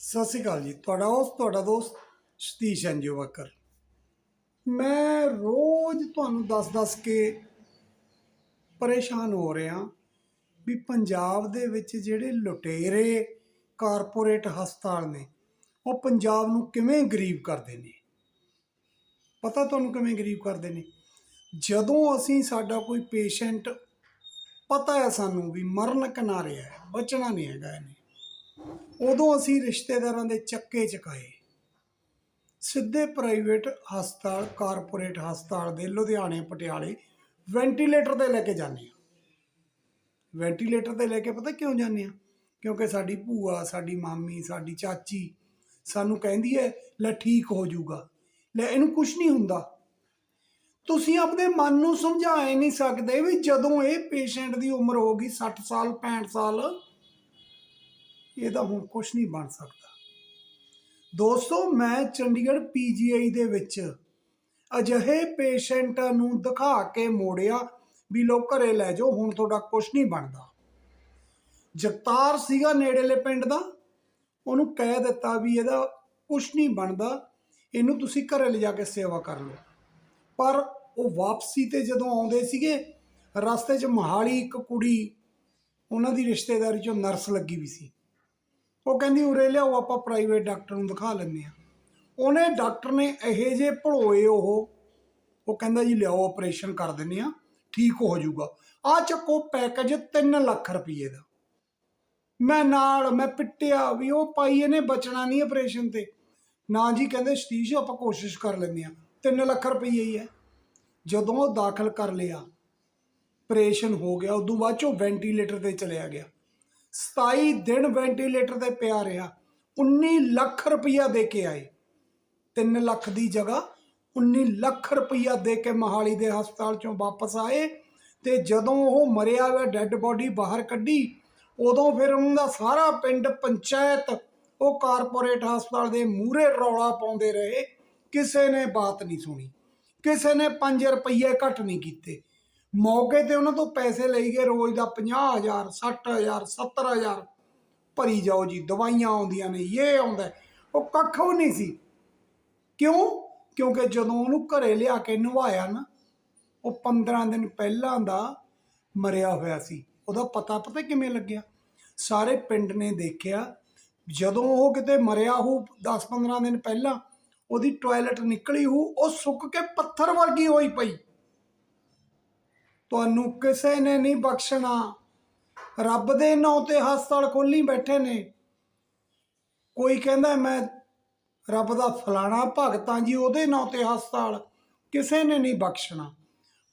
ਸਤਿ ਸ਼੍ਰੀ ਅਕਾਲ ਜੀ, ਤੁਹਾਡਾ ਉਸ ਤੁਹਾਡਾ ਦੋਸਤ ਸਤੀਸ਼ ਐਨਜੀਓ ਵਰਕਰ ਮੈਂ ਰੋਜ਼ ਤੁਹਾਨੂੰ ਦੱਸ-ਦੱਸ ਕੇ ਪਰੇਸ਼ਾਨ ਹੋ ਰਿਹਾ ਵੀ ਪੰਜਾਬ ਦੇ ਵਿੱਚ ਜਿਹੜੇ ਲੁਟੇਰੇ ਕਾਰਪੋਰੇਟ ਹਸਪਤਾਲ ਨੇ, ਉਹ ਪੰਜਾਬ ਨੂੰ ਕਿਵੇਂ ਗਰੀਬ ਕਰਦੇ ਨੇ? ਪਤਾ ਤੁਹਾਨੂੰ ਕਿਵੇਂ ਗਰੀਬ ਕਰਦੇ ਨੇ? ਜਦੋਂ ਅਸੀਂ ਸਾਡਾ ਕੋਈ ਪੇਸ਼ੈਂਟ ਪਤਾ ਹੈ ਸਾਨੂੰ ਵੀ ਮਰਨ ਕਿਨਾਰੇ ਹੈ, ਬਚਣਾ ਨਹੀਂ ਹੈਗਾ ਇਹਨੇ। ਉਦੋਂ ਅਸੀਂ ਰਿਸ਼ਤੇਦਾਰਾਂ ਦੇ ਚੱਕੇ ਚਕਾਏ। ਸਿੱਧੇ ਪ੍ਰਾਈਵੇਟ ਹਸਪਤਾਲ, ਕਾਰਪੋਰੇਟ ਹਸਪਤਾਲ ਦੇ ਲੁਧਿਆਣੇ, ਪਟਿਆਲੇ ਵੈਂਟੀਲੇਟਰ ਤੇ ਲੈ ਕੇ ਜਾਂਦੇ ਆ ਵੈਂਟੀਲੇਟਰ ਤੇ ਲੈ ਕੇ ਪਤਾ ਕਿਉਂ ਜਾਂਦੇ ਆ ਕਿਉਂਕਿ ਸਾਡੀ ਭੂਆ, ਸਾਡੀ ਮਾਮੀ, ਸਾਡੀ ਚਾਚੀ ਸਾਨੂੰ ਕਹਿੰਦੀ ਹੈ, ਲੈ ਠੀਕ ਹੋ ਜਾਊਗਾ। ਲੈ ਇਹਨੂੰ ਕੁਝ ਨਹੀਂ ਹੁੰਦਾ। ਤੁਸੀਂ ਆਪਣੇ ਮਨ ਨੂੰ ਸਮਝਾ ਹੀ ਨਹੀਂ ਸਕਦੇ ਵੀ ਜਦੋਂ ਇਹ ਪੇਸ਼ੈਂਟ ਦੀ ਉਮਰ ਹੋਗੀ 60 ਸਾਲ 65 ਸਾਲ ਇਹਦਾ ਹੁਣ ਕੁਝ ਨਹੀਂ ਬਣ ਸਕਦਾ। ਦੋਸਤੋ, ਮੈਂ ਚੰਡੀਗੜ੍ਹ ਪੀਜੀਆਈ ਦੇ ਵਿੱਚ ਅਜਿਹੇ ਪੇਸ਼ੈਂਟਾਂ ਨੂੰ ਦਿਖਾ ਕੇ ਮੋੜਿਆ ਵੀ ਲੋ ਘਰੇ ਲੈ ਜਾਓ, ਹੁਣ ਤੁਹਾਡਾ ਕੁਝ ਨਹੀਂ ਬਣਦਾ। ਜਗਤਾਰ ਸੀਗਾ ਨੇੜੇਲੇ ਪਿੰਡ ਦਾ। ਉਹਨੂੰ ਕਹਿ ਦਿੱਤਾ ਵੀ ਇਹਦਾ ਕੁਝ ਨਹੀਂ ਬਣਦਾ, ਇਹਨੂੰ ਤੁਸੀਂ ਘਰੇ ਲਿਜਾ ਕੇ ਸੇਵਾ ਕਰ ਲਓ। ਪਰ ਉਹ ਵਾਪਸੀ ਤੇ ਜਦੋਂ ਆਉਂਦੇ ਸੀਗੇ, ਰਸਤੇ 'ਚ ਮਹਾਲੀ ਇੱਕ ਕੁੜੀ, ਉਹਨਾਂ ਦੀ ਰਿਸ਼ਤੇਦਾਰੀ 'ਚੋਂ ਨਰਸ ਲੱਗੀ ਵੀ ਸੀ। ਉਹ ਕਹਿੰਦੀ ਉਰੇ ਲਿਆਓ, ਆਪਾਂ ਪ੍ਰਾਈਵੇਟ ਡਾਕਟਰ ਨੂੰ ਦਿਖਾ ਲੈਂਦੇ ਆ ਉਹਨੇ ਡਾਕਟਰ ਨੇ ਇਹੋ ਜੇ ਭਲੋਏ ਉਹ ਉਹ ਕਹਿੰਦਾ ਜੀ, ਲਿਆਓ ਆਪਰੇਸ਼ਨ ਕਰ ਦਿੰਦੇ ਆ ਠੀਕ ਹੋ ਜਾਊਗਾ। ਆ ਚੱਕੋ ਪੈਕੇਜ 3 ਲੱਖ ਰੁਪਏ ਦਾ। ਮੈਂ ਨਾਲ, ਮੈਂ ਪਿੱਟਿਆ ਵੀ, ਉਹ ਪਾਈ ਇਹਨੇ, ਬਚਣਾ ਨਹੀਂ ਆਪਰੇਸ਼ਨ ਤੇ। ਨਾ ਜੀ ਕਹਿੰਦੇ, ਸਤੀਸ਼, ਆਪਾਂ ਕੋਸ਼ਿਸ਼ ਕਰ ਲੈਂਦੇ ਆ 3 ਲੱਖ ਰੁਪਏ ਹੀ ਹੈ। ਜਦੋਂ ਉਹ ਦਾਖਲ ਕਰ ਲਿਆ ਆਪਰੇਸ਼ਨ ਹੋ ਗਿਆ, ਉਦੋਂ ਬਾਅਦ ਚੋਂ ਵੈਂਟੀਲੇਟਰ ਤੇ ਚਲਿਆ ਗਿਆ। 27 ਦਿਨ ਵੈਂਟੀਲੇਟਰ ਤੇ ਪਿਆ ਰਿਹਾ 19 ਲੱਖ ਰੁਪਈਆ ਦੇ ਕੇ ਆਏ। 3 ਲੱਖ ਦੀ ਜਗ੍ਹਾ 19 ਲੱਖ ਰੁਪਈਆ ਦੇ ਕੇ ਮਹਾਲੀ ਦੇ ਹਸਪਤਾਲ ਚੋਂ ਵਾਪਸ ਆਏ ਤੇ ਜਦੋਂ ਉਹ ਮਰਿਆ ਹੋਇਆ ਡੈੱਡ ਬੋਡੀ ਬਾਹਰ ਕੱਢੀ, ਉਦੋਂ ਫਿਰ ਉਹਨਾਂ ਦਾ ਸਾਰਾ ਪਿੰਡ ਪੰਚਾਇਤ, ਉਹ ਕਾਰਪੋਰੇਟ ਹਸਪਤਾਲ ਦੇ ਮੂਹਰੇ ਰੌਲਾ ਪਾਉਂਦੇ ਰਹੇ। ਕਿਸੇ ਨੇ ਬਾਤ ਨਹੀਂ ਸੁਣੀ, ਕਿਸੇ ਨੇ 5 ਰੁਪਈਏ ਘੱਟ ਨਹੀਂ ਕੀਤੇ। ਮੌਕੇ ਤੇ ਉਹਨਾਂ ਤੋਂ ਪੈਸੇ ਲਈ ਗਏ ਰੋਜ਼ ਦਾ 50000 60000 70000 ਭਰੀ ਜਾਓ ਜੀ, ਦਵਾਈਆਂ ਆਉਂਦੀਆਂ ਨੇ, ਇਹ ਆਉਂਦਾ ਉਹ ਕੱਖ ਵੀ ਨਹੀਂ ਸੀ। ਕਿਉਂ? ਕਿਉਂਕਿ ਜਦੋਂ ਉਹਨੂੰ ਘਰੇ ਲਿਆ ਕੇ ਨਵਾਇਆ ਨਾ, ਉਹ 15 ਦਿਨ ਪਹਿਲਾਂ ਦਾ ਮਰਿਆ ਹੋਇਆ ਸੀ। ਉਹਦਾ ਪਤਾ ਪਤਾ ਕਿਵੇਂ ਲੱਗਿਆ? ਸਾਰੇ ਪਿੰਡ ਨੇ ਦੇਖਿਆ, ਜਦੋਂ ਉਹ ਕਿਤੇ ਮਰਿਆ ਹੋ 10-15 ਦਿਨ ਪਹਿਲਾਂ, ਉਹਦੀ ਟਾਇਲਟ ਨਿਕਲੀ ਹੋ ਉਹ ਸੁੱਕ ਕੇ ਪੱਥਰ ਵਰਗੀ ਹੋਈ ਪਈ। ਤੁਹਾਨੂੰ ਕਿਸੇ ਨੇ ਨਹੀਂ ਬਖਸ਼ਣਾ। ਰੱਬ ਦੇ ਨਾਂ ਤੇ ਹਸਪਤਾਲ ਖੋਲੀ ਬੈਠੇ ਨੇ। ਕੋਈ ਕਹਿੰਦਾ, ਮੈਂ ਰੱਬ ਦਾ ਫਲਾਣਾ ਭਗਤਾਂ ਜੀ, ਉਹਦੇ ਨਾਂ ਤੇ ਹਸਪਤਾਲ ਕਿਸੇ ਨੇ ਨਹੀਂ ਬਖਸ਼ਣਾ।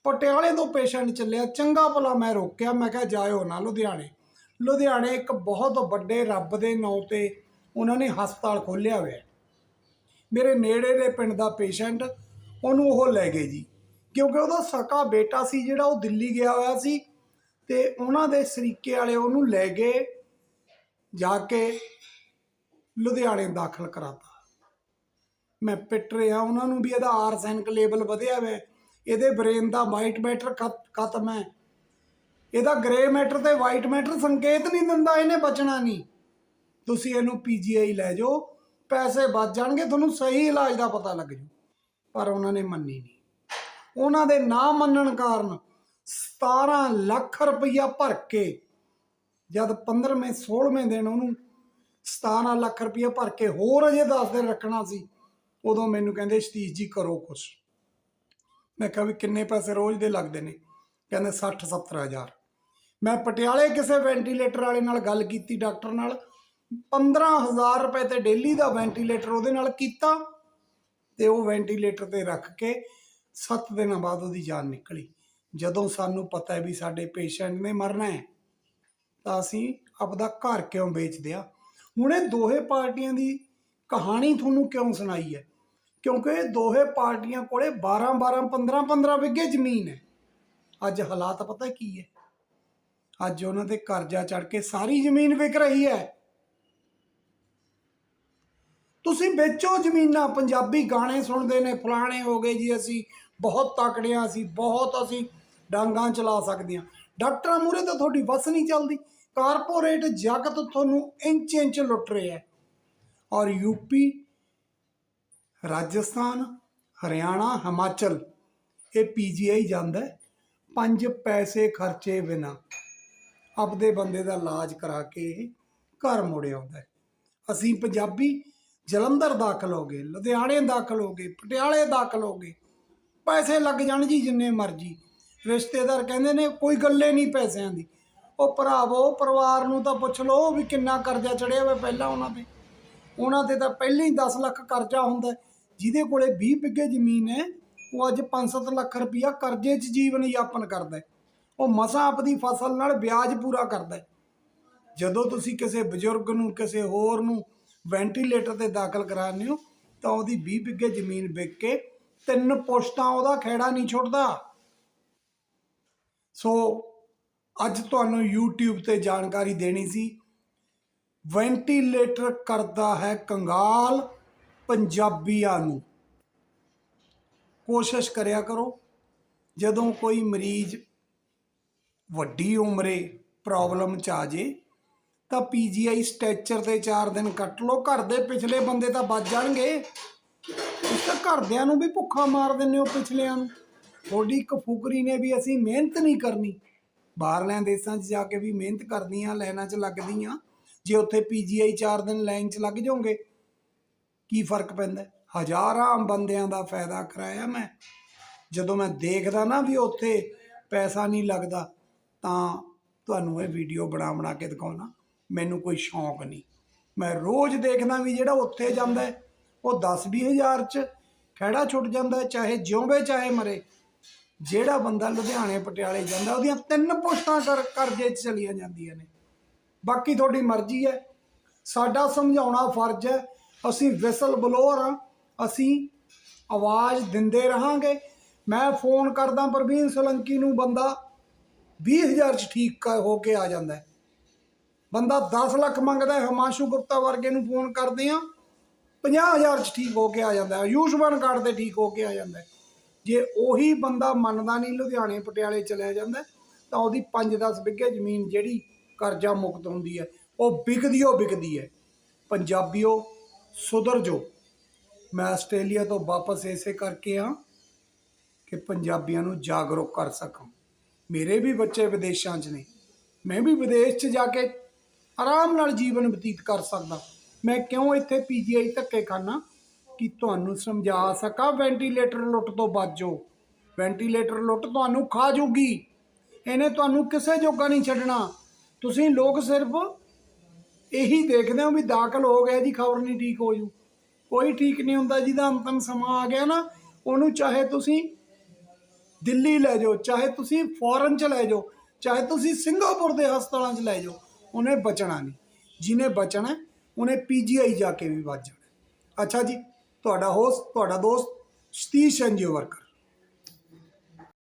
ਪਟਿਆਲੇ ਤੋਂ ਪੇਸ਼ੈਂਟ ਚੱਲਿਆ, ਚੰਗਾ ਭਲਾ ਮੈਂ ਰੋਕਿਆ, ਮੈਂ ਕਿਹਾ, ਜਾਇਓ ਨਾ ਲੁਧਿਆਣੇ। ਲੁਧਿਆਣੇ ਇੱਕ ਬਹੁਤ ਵੱਡੇ ਰੱਬ ਦੇ ਨਾਂ ਤੇ ਉਹਨਾਂ ਨੇ ਹਸਪਤਾਲ ਖੋਲ੍ਹਿਆ ਹੋਇਆ। ਮੇਰੇ ਨੇੜੇ ਦੇ ਪਿੰਡ ਦਾ ਪੇਸ਼ੈਂਟ, ਉਹਨੂੰ ਉਹ ਲੈ ਗਏ ਜੀ। ਕਿਉਂਕਿ ਉਹਦਾ ਸਕਾ ਬੇਟਾ ਸੀ ਜਿਹੜਾ ਉਹ ਦਿੱਲੀ ਗਿਆ ਹੋਇਆ ਸੀ ਤੇ ਉਹਨਾਂ ਦੇ ਸਰੀਕੇ ਵਾਲੇ ਉਹਨੂੰ ਲੈ ਗਏ, ਜਾ ਕੇ ਲੁਧਿਆਣੇ ਦਾਖਲ ਕਰਾਤਾ। ਮੈਂ ਪਿੱਟ ਰਿਹਾ, ਉਹਨਾਂ ਨੂੰ ਵੀ ਇਹਦਾ ਆਰਸੈਨਿਕ ਲੈਵਲ ਵਧਿਆ ਹੋਇਆ ਇਹਦੇ ਬ੍ਰੇਨ ਦਾ ਵਾਈਟ ਮੈਟਰ ਖਤਮ ਹੈ। ਇਹਦਾ ਗ੍ਰੇ ਮੈਟਰ ਤੇ ਵਾਈਟ ਮੈਟਰ ਸੰਕੇਤ ਨਹੀਂ ਦਿੰਦਾ, ਇਹਨੇ ਬਚਣਾ ਨਹੀਂ। ਤੁਸੀਂ ਇਹਨੂੰ ਪੀਜੀਆਈ ਲੈ ਜਾਓ, ਪੈਸੇ ਬਚ ਜਾਣਗੇ, ਤੁਹਾਨੂੰ ਸਹੀ ਇਲਾਜ ਦਾ ਪਤਾ ਲੱਗ ਜੂ ਪਰ ਉਹਨਾਂ ਨੇ ਮੰਨੀ ਨਹੀਂ। ਉਹਨਾਂ ਦੇ ਨਾ ਮੰਨਣ ਕਾਰਨ 17 ਲੱਖ ਰੁਪਈਆ ਭਰ ਕੇ, ਜਦ 15ਵੇਂ 16ਵੇਂ ਦਿਨ ਉਹਨੂੰ 17 ਲੱਖ ਰੁਪਈਆ ਭਰ ਕੇ ਹੋਰ ਅਜੇ 10 ਦਿਨ ਰੱਖਣਾ ਸੀ, ਉਦੋਂ ਮੈਨੂੰ ਕਹਿੰਦੇ, ਸਤੀਸ਼ ਜੀ, ਕਰੋ ਕੁਛ। ਮੈਂ ਕਿਹਾ ਵੀ ਕਿੰਨੇ ਪੈਸੇ ਰੋਜ਼ ਦੇ ਲੱਗਦੇ ਨੇ? ਕਹਿੰਦੇ 60 70 ਹਜ਼ਾਰ। ਮੈਂ ਪਟਿਆਲੇ ਕਿਸੇ ਵੈਂਟੀਲੇਟਰ ਵਾਲੇ ਨਾਲ ਗੱਲ ਕੀਤੀ, ਡਾਕਟਰ ਨਾਲ। 15000 ਰੁਪਏ ਤੇ ਡੇਲੀ ਦਾ ਵੈਂਟੀਲੇਟਰ ਉਹਦੇ ਨਾਲ ਕੀਤਾ ਤੇ ਉਹ ਵੈਂਟੀਲੇਟਰ ਤੇ ਰੱਖ ਕੇ 7 ਦਿਨਾਂ ਬਾਅਦ ਉਹਦੀ ਜਾਨ ਨਿਕਲੀ। ਜਦੋਂ ਸਾਨੂੰ ਪਤਾ ਹੈ ਵੀ ਸਾਡੇ ਪੇਸ਼ੈਂਟ ਨੇ ਮਰਨਾ ਹੈ, ਤਾਂ ਅਸੀਂ ਆਪਦਾ ਘਰ ਕਿਉਂ ਵੇਚਦੇ ਆ ਹੁਣ ਇਹ ਦੋਹੇ ਪਾਰਟੀਆਂ ਦੀ ਕਹਾਣੀ ਤੁਹਾਨੂੰ ਕਿਉਂ ਸੁਣਾਈ ਹੈ? ਕਿਉਂਕਿ ਇਹ ਦੋਹੇ ਪਾਰਟੀਆਂ ਕੋਲੇ 12 12 15 15 ਵਿਗੇ ਜ਼ਮੀਨ ਹੈ। ਅੱਜ ਹਾਲਾਤ ਪਤਾ ਕੀ ਹੈ? ਅੱਜ ਉਹਨਾਂ ਤੇ ਕਰਜ਼ਾ ਚੜ ਕੇ ਸਾਰੀ ਜ਼ਮੀਨ ਵਿਕ ਰਹੀ ਹੈ। ਤੁਸੀਂ ਵੇਚੋ ਜ਼ਮੀਨਾਂ, ਪੰਜਾਬੀ ਗਾਣੇ ਸੁਣਦੇ ਨੇ, ਫਲਾਣੇ ਹੋ ਗਏ ਜੀ ਅਸੀਂ ਬਹੁਤ ਤਕੜਿਆਂ ਅਸੀਂ ਬਹੁਤ ਅਸੀਂ ਡਾਂਗਾਂ ਚਲਾ ਸਕਦੇ ਹਾਂ ਡਾਕਟਰਾਂ ਮੂਰੇ ਤਾਂ ਤੁਹਾਡੀ ਵਸ ਨਹੀਂ ਚੱਲਦੀ। ਕਾਰਪੋਰੇਟ ਜਗਤ ਤੁਹਾਨੂੰ ਇੰਚ ਇੰਚ ਲੁੱਟ ਰਿਹਾ ਹੈ। ਔਰ ਯੂਪੀ ਰਾਜਸਥਾਨ, ਹਰਿਆਣਾ, ਹਿਮਾਚਲ, ਇਹ ਪੀਜੀਆਈ ਜਾਂਦਾ ਪੰਜ ਪੈਸੇ ਖਰਚੇ ਬਿਨਾ। ਆਪਦੇ ਬੰਦੇ ਦਾ ਇਲਾਜ ਕਰਾ ਕੇ ਘਰ ਮੁੜ ਆਉਂਦਾ ਅਸੀਂ ਪੰਜਾਬੀ ਜਲੰਧਰ ਦਾਖਲ ਹੋ ਗਏ, ਲੁਧਿਆਣੇ ਦਾਖਲ ਹੋ ਗਏ, ਪਟਿਆਲੇ ਦਾਖਲ ਹੋ ਗਏ। ਪੈਸੇ ਲੱਗ ਜਾਣ ਜੀ, ਜਿੰਨੇ ਮਰਜ਼ੀ। ਰਿਸ਼ਤੇਦਾਰ ਕਹਿੰਦੇ ਨੇ, ਕੋਈ ਗੱਲੇ ਨਹੀਂ ਪੈਸਿਆਂ ਦੀ। ਉਹ ਭਰਾਵੋ ਪਰਿਵਾਰ ਨੂੰ ਤਾਂ ਪੁੱਛ ਲਓ ਵੀ ਕਿੰਨਾ ਕਰਜ਼ਾ ਚੜਿਆ ਹੋਵੇ ਪਹਿਲਾਂ ਉਹਨਾਂ ਤੇ। ਉਹਨਾਂ ਤੇ ਤਾਂ ਪਹਿਲਾਂ ਹੀ 10 ਲੱਖ ਕਰਜ਼ਾ ਹੁੰਦਾ। ਜਿਹਦੇ ਕੋਲੇ 20 ਬਿੱਗੇ ਜ਼ਮੀਨ ਹੈ, ਉਹ ਅੱਜ 5-7 ਲੱਖ ਰੁਪਈਆ ਕਰਜ਼ੇ 'ਚ ਜੀਵਨ ਯਾਪਨ ਕਰਦਾ ਉਹ ਮਸਾਂ ਆਪਦੀ ਫਸਲ ਨਾਲ ਵਿਆਜ ਪੂਰਾ ਕਰਦਾ ਜਦੋਂ ਤੁਸੀਂ ਕਿਸੇ ਬਜ਼ੁਰਗ ਨੂੰ, ਕਿਸੇ ਹੋਰ ਨੂੰ ਵੈਂਟੀਲੇਟਰ ਤੇ ਦਾਖਲ ਕਰਾਉਂਦੇ ਹੋ, ਤਾਂ ਉਹਦੀ 20 ਬਿੱਗੇ ਜ਼ਮੀਨ ਵਿਕ ਕੇ ਤਿੰਨ ਪੁਸ਼ਤਾਂ ਉਹਦਾ ਖੇੜਾ ਨਹੀਂ ਛੁੱਟਦਾ। ਸੋ ਅੱਜ ਤੁਹਾਨੂੰ YouTube ਤੇ ਜਾਣਕਾਰੀ ਦੇਣੀ ਸੀ। ਵੈਂਟੀਲੇਟਰ ਕਰਦਾ ਹੈ ਕੰਗਾਲ ਪੰਜਾਬੀਆਂ ਨੂੰ। ਕੋਸ਼ਿਸ਼ ਕਰਿਆ ਕਰੋ, ਜਦੋਂ ਕੋਈ ਮਰੀਜ਼ ਵੱਡੀ ਉਮਰੇ ਪ੍ਰੋਬਲਮ ਚ ਆ ਜੇ, ਤਾਂ ਪੀਜੀਆਈ ਸਟੈਚਰ ਤੇ 4 ਦਿਨ ਕੱਟ ਲਓ। ਘਰ ਦੇ ਪਿਛਲੇ ਬੰਦੇ ਤਾਂ ਬਚ ਜਾਣਗੇ। ਤੁਸੀਂ ਤਾਂ ਘਰਦਿਆਂ ਨੂੰ ਵੀ ਭੁੱਖਾ ਮਾਰ ਦਿੰਦੇ ਹੋ ਪਿਛਲਿਆਂ ਨੂੰ। ਤੁਹਾਡੀ ਇੱਕ ਫੁਕਰੀ ਨੇ ਵੀ ਅਸੀਂ ਮਿਹਨਤ ਨਹੀਂ ਕਰਨੀ। ਬਾਹਰਲਿਆਂ ਦੇਸ਼ਾਂ 'ਚ ਜਾ ਕੇ ਵੀ ਮਿਹਨਤ ਕਰਦੀਆਂ ਲਾਈਨਾਂ 'ਚ ਲੱਗਦੀ ਲੱਗਦੀਆਂ। ਜੇ ਉੱਥੇ ਪੀਜੀਆਈ 4 ਦਿਨ ਲਾਈਨ 'ਚ ਲੱਗ ਜਾਓਗੇ, ਕੀ ਫ਼ਰਕ ਪੈਂਦਾ? ਹਜ਼ਾਰਾਂ ਬੰਦਿਆਂ ਦਾ ਫਾਇਦਾ ਕਰਾਇਆ ਮੈਂ। ਜਦੋਂ ਮੈਂ ਦੇਖਦਾ ਨਾ ਵੀ ਉੱਥੇ ਪੈਸਾ ਨਹੀਂ ਲੱਗਦਾ, ਤਾਂ ਤੁਹਾਨੂੰ ਇਹ ਵੀਡੀਓ ਬਣਾ ਬਣਾ ਕੇ ਦਿਖਾਉਣਾ। ਮੈਨੂੰ ਕੋਈ ਸ਼ੌਂਕ ਨਹੀਂ। ਮੈਂ ਰੋਜ਼ ਦੇਖਦਾ ਵੀ ਜਿਹੜਾ ਉੱਥੇ ਜਾਂਦਾ ਉਹ 10 ਹਜ਼ਾਰ ਚ ਖਹਿੜਾ ਛੁੱਟ ਜਾਂਦਾ ਚਾਹੇ ਜਿਉਂਵੇ ਚਾਹੇ ਮਰੇ। ਜਿਹੜਾ ਬੰਦਾ ਲੁਧਿਆਣੇ, ਪਟਿਆਲੇ ਜਾਂਦਾ, ਉਹਦੀਆਂ ਤਿੰਨ ਪੁਸ਼ਤਾਂ ਕਰ, ਕਰਜ਼ੇ 'ਚ ਚਲੀਆਂ ਜਾਂਦੀਆਂ ਨੇ। ਬਾਕੀ ਤੁਹਾਡੀ ਮਰਜ਼ੀ ਹੈ। ਸਾਡਾ ਸਮਝਾਉਣਾ ਫਰਜ਼ ਹੈ, ਅਸੀਂ ਵਿਸਲ ਬਲੋਰ ਹਾਂ, ਅਸੀਂ ਆਵਾਜ਼ ਦਿੰਦੇ ਰਹਾਂਗੇ। ਮੈਂ ਫੋਨ ਕਰਦਾ ਪ੍ਰਵੀਨ ਸੋਲੰਕੀ ਨੂੰ, ਬੰਦਾ 20000 ਚ ਠੀਕ ਕ- ਹੋ ਕੇ ਆ ਜਾਂਦਾ ਬੰਦਾ 10 ਲੱਖ ਮੰਗਦਾ ਹੈ, ਹਿਮਾਂਸ਼ੂ ਗੁਪਤਾ ਵਰਗੇ ਨੂੰ ਫੋਨ ਕਰਦੇ ਆ 50000 ਚ ਠੀਕ ਹੋ ਕੇ ਆ ਜਾਂਦਾ ਆਯੁਸ਼ਮਾਨ ਕਾਰਡ ਤੇ ਠੀਕ ਹੋ ਕੇ ਆ ਜਾਂਦਾ ਜੇ ਉਹੀ ਬੰਦਾ ਮੰਨਦਾ ਨਹੀਂ, ਲੁਧਿਆਣੇ ਪਟਿਆਲੇ ਚਲਿਆ ਜਾਂਦਾ ਤਾਂ ਉਹਦੀ 5-10 ਬਿੱਗੇ ਜ਼ਮੀਨ ਜਿਹੜੀ ਕਰਜ਼ਾ ਮੁਕਤ ਹੁੰਦੀ ਹੈ, ਉਹ ਵਿਕਦੀ ਉਹ ਵਿਕਦੀ ਹੈ। ਪੰਜਾਬੀਓ ਸੁਧਰ ਜੋ ਮੈਂ ਆਸਟ੍ਰੇਲੀਆ ਤੋਂ ਵਾਪਸ ਇਸੇ ਕਰਕੇ ਆ ਕਿ ਪੰਜਾਬੀਆਂ ਨੂੰ ਜਾਗਰੂਕ ਕਰ ਸਕਾਂ। ਮੇਰੇ ਵੀ ਬੱਚੇ ਵਿਦੇਸ਼ਾਂ 'ਚ ਨੇ। ਮੈਂ ਵੀ ਵਿਦੇਸ਼ 'ਚ ਜਾ ਕੇ ਆਰਾਮ ਨਾਲ ਜੀਵਨ ਬਤੀਤ ਕਰ ਸਕਦਾ। ਮੈਂ ਕਿਉਂ ਇੱਥੇ ਪੀਜੀਆਈ ਧੱਕੇ ਖਾਨਾ? ਕਿ ਤੁਹਾਨੂੰ ਸਮਝਾ ਸਕਾਂ? ਵੈਂਟੀਲੇਟਰ ਲੁੱਟ ਤੋਂ ਬਚੋ ਵੈਂਟੀਲੇਟਰ ਲੁੱਟ ਤੁਹਾਨੂੰ ਖਾ ਜੂਗੀ। ਇਹਨੇ ਤੁਹਾਨੂੰ ਕਿਸੇ ਜੋਗਾ ਨਹੀਂ ਛੱਡਣਾ। ਤੁਸੀਂ ਲੋਕ ਸਿਰਫ ਇਹੀ ਦੇਖਦੇ ਹੋ ਵੀ ਦਾਖਲ ਹੋ ਗਿਆ ਜੀ ਖਬਰ ਨਹੀਂ ਠੀਕ ਹੋ ਜੂ। ਕੋਈ ਠੀਕ ਨਹੀਂ ਹੁੰਦਾ, ਜਿਹਦਾ ਅੰਤਮ ਸਮਾਂ ਆ ਗਿਆ ਨਾ, ਉਹਨੂੰ ਚਾਹੇ ਤੁਸੀਂ ਦਿੱਲੀ ਲੈ ਜਾਓ, ਚਾਹੇ ਤੁਸੀਂ ਫੋਰਨ ਚ ਲੈ ਜਾਓ, ਚਾਹੇ ਤੁਸੀਂ ਸਿੰਗਾਪੁਰ ਦੇ ਹਸਪਤਾਲਾਂ ਚ ਲੈ ਜਾਓ, ਉਹਨੇ ਬਚਣਾ ਨਹੀਂ। ਜਿਹਨੇ ਬਚਣਾ ਉਹਨੇ ਪੀਜੀਆਈ ਜਾ ਕੇ ਵੀ ਬਚ ਜਾਣਾ। ਅੱਛਾ ਜੀ, ਤੁਹਾਡਾ ਹੋਸਟ ਤੁਹਾਡਾ ਦੋਸਤ ਸਤੀਸ਼ ਐਨਜੀਓ ਵਰਕਰ